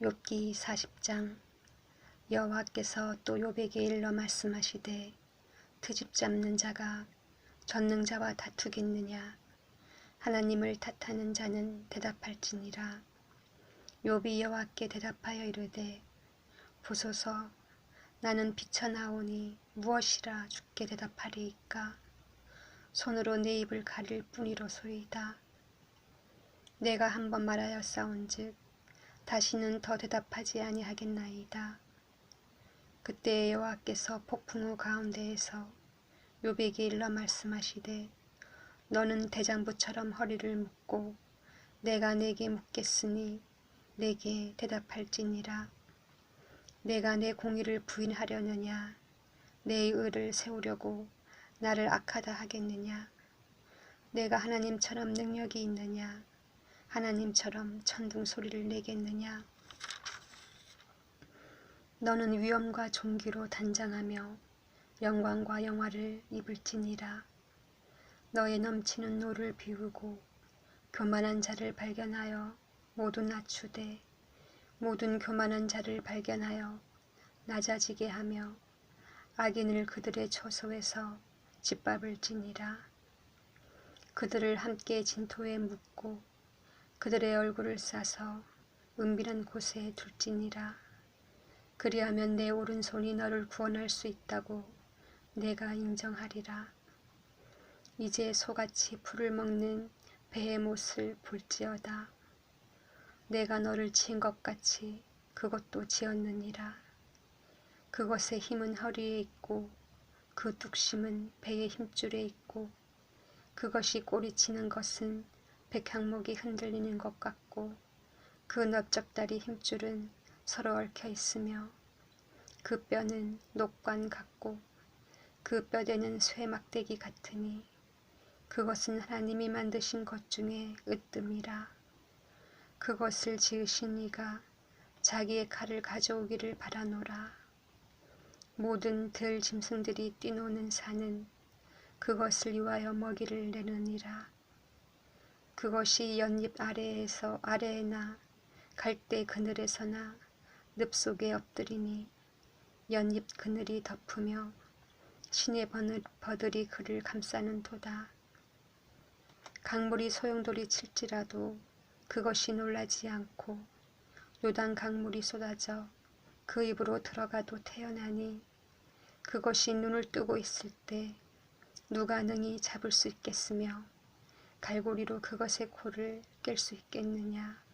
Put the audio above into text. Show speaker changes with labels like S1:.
S1: 욥기 40장. 여호와께서 또 욥에게 일러 말씀하시되 트집 잡는 자가 전능자와 다투겠느냐? 하나님을 탓하는 자는 대답할지니라. 욥이 여호와께 대답하여 이르되 보소서 나는 비쳐나오니 무엇이라 죽게 대답하리이까? 손으로 내 입을 가릴 뿐이로소이다. 내가 한번 말하였사온즉 다시는 더 대답하지 아니하겠나이다. 그때 여호와께서 폭풍우 가운데에서 요백에 일러 말씀하시되 너는 대장부처럼 허리를 묶고 내가 내게 묻겠으니 내게 대답할지니라. 내가 내 공의를 부인하려느냐 내 의를 세우려고 나를 악하다 하겠느냐 내가 하나님처럼 능력이 있느냐 하나님처럼 천둥 소리를 내겠느냐? 너는 위엄과 존귀로 단장하며 영광과 영화를 입을지니라. 너의 넘치는 노를 비우고 교만한 자를 발견하여 모두 낮추되 모든 교만한 자를 발견하여 낮아지게 하며 악인을 그들의 초소에서 짓밟을지니라. 그들을 함께 진토에 묻고 그들의 얼굴을 싸서 은밀한 곳에 둘지니라. 그리하면 내 오른손이 너를 구원할 수 있다고 내가 인정하리라. 이제 소같이 풀을 먹는 배의 못을 볼지어다. 내가 너를 지은 것 같이 그것도 지었느니라. 그것의 힘은 허리에 있고 그 뚝심은 배의 힘줄에 있고 그것이 꼬리치는 것은 백향목이 흔들리는 것 같고 그 넓적다리 힘줄은 서로 얽혀 있으며 그 뼈는 녹관 같고 그 뼈대는 쇠 막대기 같으니 그것은 하나님이 만드신 것 중에 으뜸이라. 그것을 지으신 이가 자기의 칼을 가져오기를 바라노라. 모든 들 짐승들이 뛰노는 산은 그것을 위하여 먹이를 내느니라 그것이 연잎 아래에서 아래에나 갈대 그늘에서나 늪 속에 엎드리니 연잎 그늘이 덮으며 신의 버들이 그를 감싸는 도다. 강물이 소용돌이 칠지라도 그것이 놀라지 않고 요단 강물이 쏟아져 그 입으로 들어가도 태어나니 그것이 눈을 뜨고 있을 때 누가 능히 잡을 수 있겠으며 갈고리로 그것의 코를 깰 수 있겠느냐.